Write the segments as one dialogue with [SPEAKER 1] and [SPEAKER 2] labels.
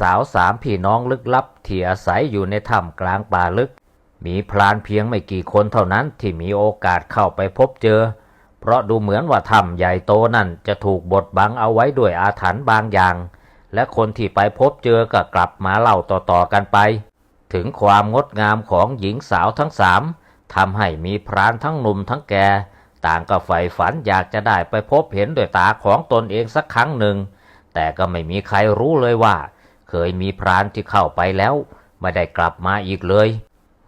[SPEAKER 1] สาวสามพี่น้องลึกลับที่อาศัยอยู่ในถ้ำกลางป่าลึก มีพรานเพียงไม่กี่คนเท่านั้นที่มีโอกาสเข้าไปพบเจอ เพราะดูเหมือนว่าถ้ำใหญ่โตนั่นจะถูกบดบังเอาไว้ด้วยอาถรรพ์บางอย่าง และคนที่ไปพบเจอก็กลับมาเล่าต่อๆกันไป ถึงความงดงามของหญิงสาวทั้งสามทำให้มีพรานทั้งหนุ่มทั้งแก่ต่างก็ใฝ่ฝันอยากจะได้ไปพบเห็นด้วยตาของตนเองสักครั้งหนึ่ง แต่ก็ไม่มีใครรู้เลยว่า เคยมีพรานที่เข้าไปแล้ว ไม่ได้กลับมาอีกเลย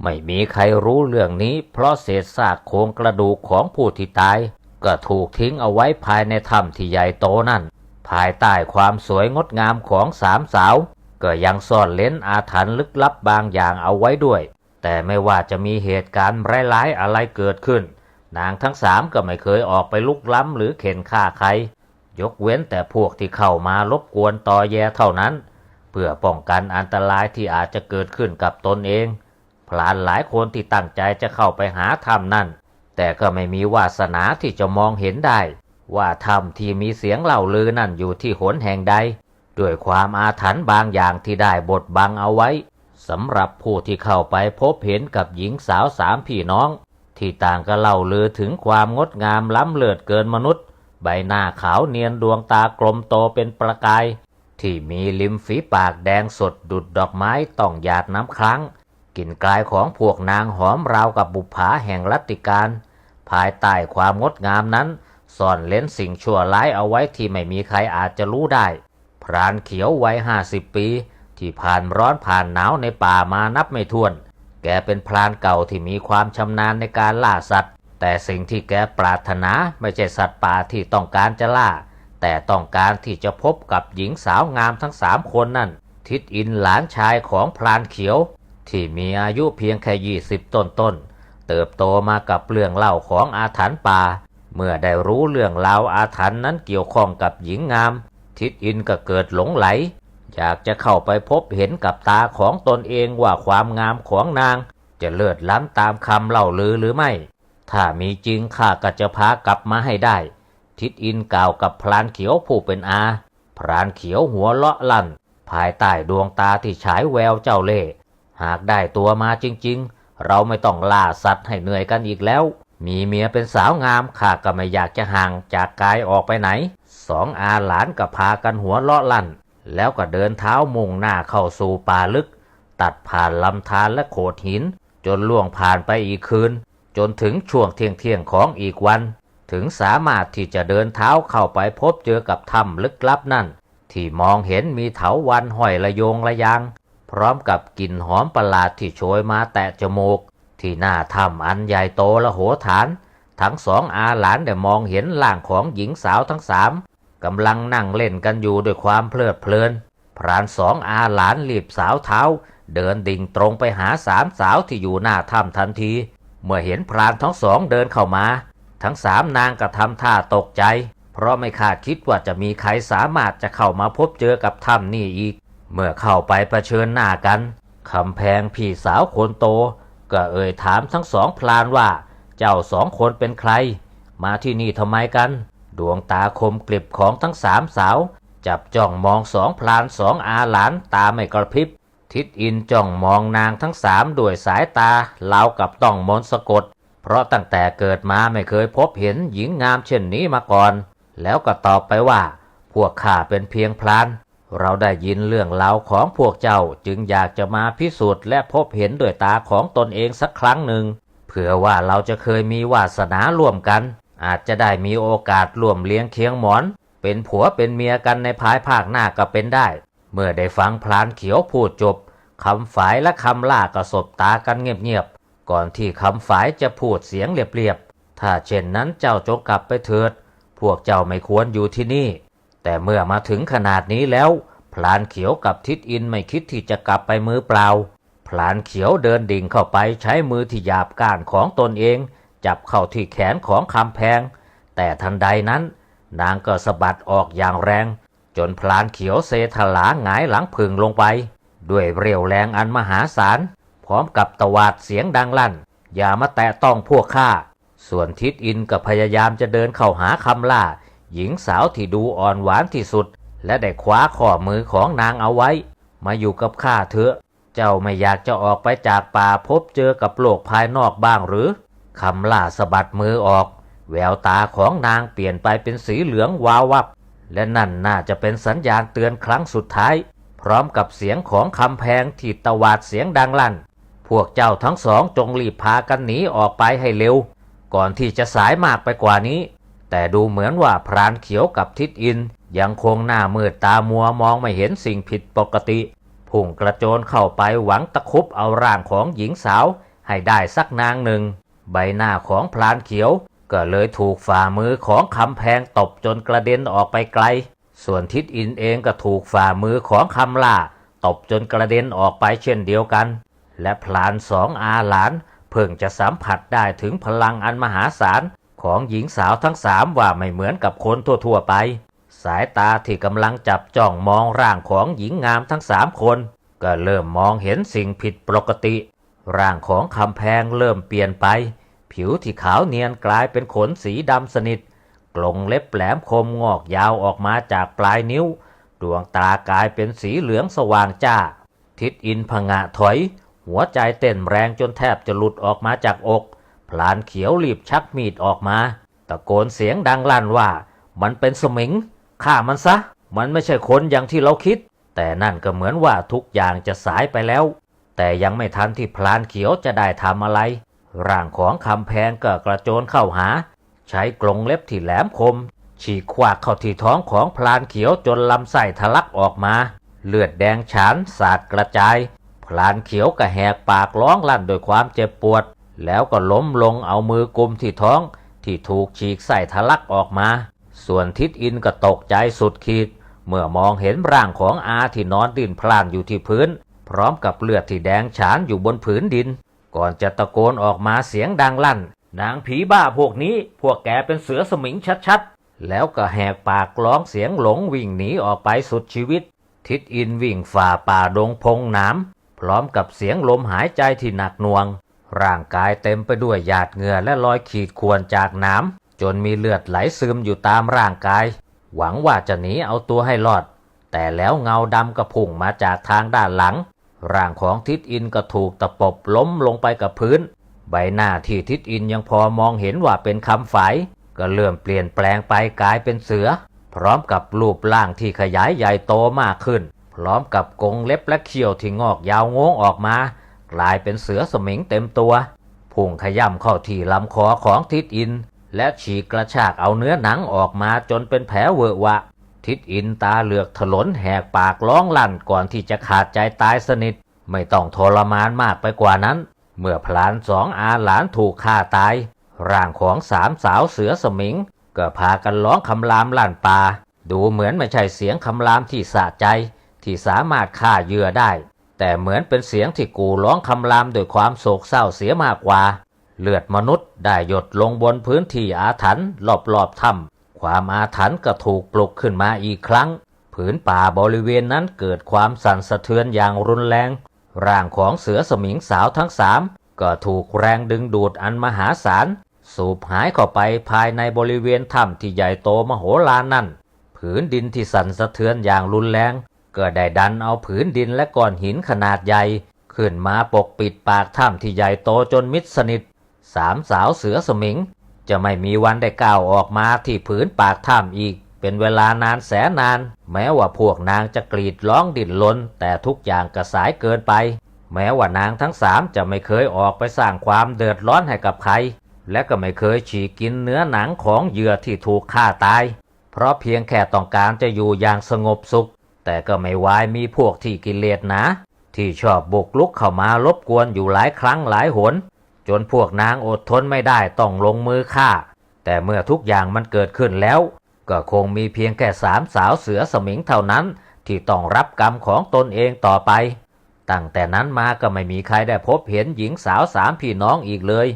[SPEAKER 1] ไม่มีใครรู้เรื่องนี้ เพราะเศษซากโครงกระดูกของผู้ที่ตาย ก็ถูกทิ้งเอาไว้ภายในถ้ำที่ใหญ่โตนั่น ภายใต้ความสวยงดงามของสามสาว ก็ยังซ่อนเล้นอาถรรพ์ลึกลับบางอย่างเอาไว้ด้วย แต่ไม่ว่าจะมีเหตุการณ์ร้ายๆอะไรเกิดขึ้น นางทั้งสามก็ไม่เคยออกไปลุกล้ำหรือเข็นฆ่าใครยกเว้นแต่พวกที่เข้ามารบกวนตอแยเท่านั้น เพื่อป้องกันอันตรายที่อาจจะเกิดขึ้นกับตนเอง พลานหลายคนที่ตั้งใจจะเข้าไปหาถ้ำนั่น แต่ก็ไม่มีวาสนาที่จะมองเห็นได้ ว่าถ้ำที่มีเสียงเล่าลือนั่นอยู่ที่หนแห่งใด ด้วยความอาถรรพ์บางอย่างที่ได้บดบังเอาไว้สำหรับผู้ที่เข้าไปพบเห็นกับหญิงสาวสามพี่น้อง ที่ต่างก็เล่าลือถึงความงดงามล้ำเลิศเกินมนุษย์ ใบหน้าขาวเนียนดวงตากลมโตเป็นประกาย ที่มีริมฝีปากแดงสดดุดดอกไม้ต้องหยาดน้ำครั้งกลิ่นกายของพวกนางหอมราวกับบุผาแห่งรัตติการ ภายใต้ความงดงามนั้นซ่อนเล้นสิ่งชั่วร้ายเอาไว้ที่ไม่มีใครอาจจะรู้ได้ พรานเขียววัยห้าสิบปี ที่ผ่านร้อนผ่านหนาวในป่ามานับไม่ถ้วน แกเป็นพรานเก่าที่มีความชำนาญในการล่าสัตว์ แต่สิ่งที่แกปรารถนาไม่ใช่สัตว์ป่าที่ต้องการจะล่า แต่ต้องการที่จะพบกับหญิงสาวงามทั้งสามคนนั่น ทิดอินหลานชายของพรานเขียว ที่มีอายุเพียงแค่ยี่สิบต้นต้น เติบโตมากับเรื่องเล่าของอาถรรพ์ป่า เมื่อได้รู้เรื่องราวอาถรรพ์นั้นเกี่ยวข้องกับหญิงงาม ทิดอินก็เกิดหลงไหล อยากจะเข้าไปพบเห็นกับตาของตนเองว่าความงามของนาง จะเลิศล้ำตามคำเล่าลือหรือไม่ ถ้ามีจริงข้าก็จะพากลับมาให้ได้ ทิดอินกล่าวกับพรานเขียวผู้เป็นอา พรานเขียวหัวเลาะลั่น ภายใต้ดวงตาที่ฉายแววเจ้าเล่ห์หากได้ตัวมาจริง ๆ เราไม่ต้องล่าสัตว์ให้เหนื่อยกันอีกแล้ว มีเมียเป็นสาวงามข้าก็ไม่อยากจะห่างจากกายออกไปไหน สองอาหลานก็พากันหัวเลาะลั่น แล้วก็เดินเท้ามุ่งหน้าเข้าสู่ป่าลึก ตัดผ่านลำธารและโขดหิน จนล่วงผ่านไปอีกคืน จนถึงช่วงเที่ยงเที่ยงของอีกวัน ถึงสามารถที่จะเดินเท้าเข้าไปพบเจอกับถ้ำลึกลับนั่น ที่มองเห็นมีเถาวันห้อยระโยงระยางพร้อมกับกลิ่นหอมประหลาดที่โชยมาแตะจมูก ที่หน้าถ้ำอันใหญ่โตและโหฐาน ทั้งสองอาหลานได้มองเห็นร่างของหญิงสาวทั้งสามกำลังนั่งเล่นกันอยู่ด้วยความเพลิดเพลิน พรานสองอาหลานรีบสาวเท้า เดินดิ่งตรงไปหาสามสาวที่อยู่หน้าถ้ำทันที เมื่อเห็นพรานทั้งสองเดินเข้ามา ทั้งสามนางก็ทำท่าตกใจ เพราะไม่คาดคิดว่าจะมีใครสามารถจะเข้ามาพบเจอกับถ้ำนี่อีก เมื่อเข้าไปเผชิญหน้ากันคำแพงพี่สาวคนโต ก็เอ่ยถามทั้งสองพลานว่า เจ้าสองคนเป็นใคร มาที่นี่ทำไมกัน ดวงตาคมกลิบของทั้งสามสาว จับจ้องมองสองพลานสองอาหลานตาไม่กระพริบ ทิดอินจ้องมองนางทั้งสามด้วยสายตาเล่ากับต้องมนสะกด เพราะตั้งแต่เกิดมาไม่เคยพบเห็นหญิงงามเช่นนี้มาก่อน แล้วก็ตอบไปว่า พวกข้าเป็นเพียงพลาน เราได้ยินเรื่องราวของพวกเจ้าจึงอยากจะมาพิสูจน์และพบเห็นด้วยตาของตนเองสักครั้งหนึ่ง เผื่อว่าเราจะเคยมีวาสนาร่วมกัน อาจจะได้มีโอกาสร่วมเลี้ยงเคียงหมอน เป็นผัวเป็นเมียกันในภายภาคหน้าก็เป็นได้ เมื่อได้ฟังพลานเขียวพูดจบคำฝายและคำล่าก็สบตากันเงียบๆ ก่อนที่คำฝายจะพูดเสียงเรียบๆ ถ้าเช่นนั้นเจ้าจงกลับไปเถิด พวกเจ้าไม่ควรอยู่ที่นี่ แต่เมื่อมาถึงขนาดนี้แล้ว พลานเขียวกับทิดอินไม่คิดที่จะกลับไปมือเปล่า พลานเขียวเดินดิ่งเข้าไปใช้มือที่หยาบก้านของตนเอง จับเข้าที่แขนของคำแพง แต่ทันใดนั้น นางก็สะบัดออกอย่างแรง จนพลานเขียวเซถลาหงายหลังพึงลงไป ด้วยเรียวแรงอันมหาศาล ร้อมกับตวาดเสียงดังลั่น อย่ามาแตะต้องพวกข้า ส่วนทิดอินก็พยายามจะเดินเข้าหาคำล่า หญิงสาวที่ดูอ่อนหวานที่สุด และได้คว้าข้อมือของนางเอาไว้ มาอยู่กับข้าเถอะ เจ้าไม่อยากจะออกไปจากป่าพบเจอกับโลกภายนอกบ้างหรือคำล่าสะบัดมือออก แววตาของนางเปลี่ยนไปเป็นสีเหลืองวาววับ และนั่นน่าจะเป็นสัญญาณเตือนครั้งสุดท้าย พร้อมกับเสียงของคำแพงที่ตวาดเสียงดังลั่น วกเจ้าทั้งสองจงรีบพากันหนีออกไปให้เร็ว ก่อนที่จะสายมากไปกว่านี้ แต่ดูเหมือนว่าพรานเขียวกับทิดอิน ยังคงหน้ามืดตามัวมองไม่เห็นสิ่งผิดปกติ พุ่งกระโจนเข้าไปหวังตะคุบเอาร่างของหญิงสาวให้ได้สักนางหนึ่ง ใบหน้าของพรานเขียวก็เลยถูกฝ่ามือของคำแพงตบจนกระเด็นออกไปไกล ส่วนทิดอินเองก็ถูกฝ่ามือของคำล่าตบจนกระเด็นออกไปเช่นเดียวกัน และพลานสองอาหลาน เพิ่งจะสัมผัสได้ถึงพลังอันมหาศาลของหญิงสาวทั้งสามว่าไม่เหมือนกับคนทั่วๆไป สายตาที่กำลังจับจ้องมองร่างของหญิงงามทั้งสามคน ก็เริ่มมองเห็นสิ่งผิดปกติ ร่างของคำแพงเริ่มเปลี่ยนไป ผิวที่ขาวเนียนกลายเป็นขนสีดำสนิทกลงเล็บแหลมคมงอกยาวออกมาจากปลายนิ้ว ดวงตากลายเป็นสีเหลืองสว่างจ้า ทิดอินผงะถอย หัวใจเต้นแรงจนแทบจะหลุดออกมาจากอก พลานเขียวรีบชักมีดออกมา ตะโกนเสียงดังลั่นว่า มันเป็นสมิงฆ่ามันซะ มันไม่ใช่คนอย่างที่เราคิด แต่นั่นก็เหมือนว่าทุกอย่างจะสายไปแล้ว แต่ยังไม่ทันที่พลานเขียวจะได้ทำอะไร ร่างของคำแพงก็กระโจนเข้าหา ใช้กรงเล็บที่แหลมคม ฉีกขวากเข้าที่ท้องของพลานเขียวจนลำไส้ทะลักออกมา เลือดแดงฉานสาดกระจาย ลานเขียวก็แหกปากร้องลั่นด้วยความเจ็บปวด แล้วก็ล้มลงเอามือกุมที่ท้องที่ถูกฉีกไส้ทะลักออกมา ส่วนทิดอินก็ตกใจสุดขีด เมื่อมองเห็นร่างของอาที่นอนดิ้นพล่านอยู่ที่พื้น พร้อมกับเลือดที่แดงฉานอยู่บนผืนดิน ก่อนจะตะโกนออกมาเสียงดังลั่น นางผีบ้าพวกนี้พวกแกเป็นเสือสมิงชัดๆ แล้วก็แหกปากร้องเสียงหลงวิ่งหนีออกไปสุดชีวิต ทิดอินวิ่งฝ่าป่าดงพงน้ำ พร้อมกับเสียงลมหายใจที่หนักหน่วง ร่างกายเต็มไปด้วยหยาดเหงื่อและรอยขีดข่วนจากน้ำจนมีเลือดไหลซึมอยู่ตามร่างกาย หวังว่าจะหนีเอาตัวให้รอด แต่แล้วเงาดำก็พุ่งมาจากทางด้านหลัง ร่างของทิดอินก็ถูกตะปบล้มลงไปกับพื้น ใบหน้าที่ทิดอินยังพอมองเห็นว่าเป็นคำฝายก็เริ่มเปลี่ยนแปลงไปกลายเป็นเสือ พร้อมกับรูปร่างที่ขยายใหญ่โตมากขึ้น พร้อมกับกงเล็บและเขี้ยวที่งอกยาวงงออกมา กลายเป็นเสือสมิงเต็มตัว พุ่งขย่ำเข้าที่ลำคอของทิดอิน และฉีกกระชากเอาเนื้อหนังออกมาจนเป็นแผลเวอะวะ ทิดอินตาเหลือกถลนแหกปากร้องลั่นก่อนที่จะขาดใจตายสนิท ไม่ต้องทรมานมากไปกว่านั้น เมื่อพลานสองอาหลานถูกฆ่าตาย ร่างของสามสาวเสือสมิง ก็พากันร้องคำรามลั่นป่าดูเหมือนไม่ใช่เสียงคำรามที่สะใจ ที่สามารถฆ่าเหยื่อได้ แต่เหมือนเป็นเสียงที่กูร้องคำรามด้วยความโศกเศร้าเสียมากกว่า เลือดมนุษย์ได้หยดลงบนพื้นที่อาถรรพ์รอบๆถ้ำความอาถรรพ์ก็ถูกปลุกขึ้นมาอีกครั้ง ผืนป่าบริเวณนั้นเกิดความสั่นสะเทือนอย่างรุนแรง ร่างของเสือสมิงสาวทั้งสามก็ถูกแรงดึงดูดอันมหาศาลสูบหายเข้าไปภายในบริเวณถ้ำที่ใหญ่โตมโหฬารนั่น ผืนดินที่สั่นสะเทือนอย่างรุนแรง ก็ได้ดันเอาผืนดินและก้อนหินขนาดใหญ่ ขึ้นมาปกปิดปากถ้ำที่ใหญ่โตจนมิดสนิท สามสาวเสือสมิง จะไม่มีวันได้ก้าวออกมาที่ผืนปากถ้ำอีก เป็นเวลานานแสนนาน แม้ว่าพวกนางจะกรีดร้องดิ้นรนแต่ทุกอย่างกระสายเกินไป แม้ว่านางทั้งสามจะไม่เคยออกไปสร้างความเดือดร้อนให้กับใคร และก็ไม่เคยฉีกกินเนื้อหนังของเหยื่อที่ถูกฆ่าตาย เพราะเพียงแค่ต้องการจะอยู่อย่างสงบสุข แต่ก็ไม่วายมีพวกที่กิเลสนาที่ชอบบุกลุกเข้ามารบกวนอยู่หลายครั้งหลายหน จนพวกนางอดทนไม่ได้ต้องลงมือฆ่า แต่เมื่อทุกอย่างมันเกิดขึ้นแล้ว ก็คงมีเพียงแค่สามสาวเสือสมิงเท่านั้น ที่ต้องรับกรรมของตนเองต่อไป ตั้งแต่นั้นมาก็ไม่มีใครได้พบเห็นหญิงสาวสามพี่น้องอีกเลย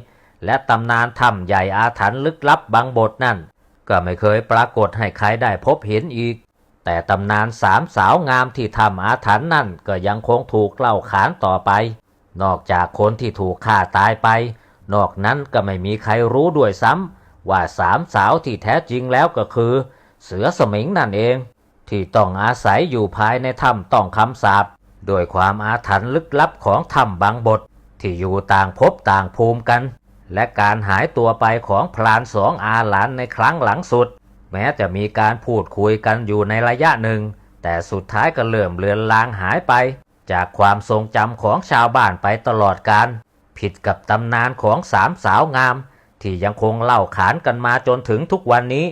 [SPEAKER 1] และตำนานถ้ำใหญ่อาถรรพ์ลึกลับบางบทนั่น ก็ไม่เคยปรากฏให้ใครได้พบเห็นอีก แต่ตำนานสามสาวงามที่ทำอาถรรพ์นั่นก็ยังคงถูกเล่าขานต่อไป นอกจากคนที่ถูกฆ่าตายไป นอกนั้นก็ไม่มีใครรู้ด้วยซ้ำว่าสามสาวที่แท้จริงแล้วก็คือ เสือสมิงนั่นเอง ที่ต้องอาศัยอยู่ภายในถ้ำต้องคำสาปโดยความอาถรรพ์ลึกลับของถ้ำบางบท ที่อยู่ต่างภพต่างภูมิกัน และการหายตัวไปของพลานสองอาหลานในครั้งหลังสุด ม้จะมีการพูดคุยกันอยู่ในระยะหนึ่ง แต่สุดท้ายก็เลื่อมเลือนลางหายไป จากความทรงจำของชาวบ้านไปตลอดการ ผิดกับตำนานของสามสาวงาม ที่ยังคงเล่าขานกันมาจนถึงทุกวันนี้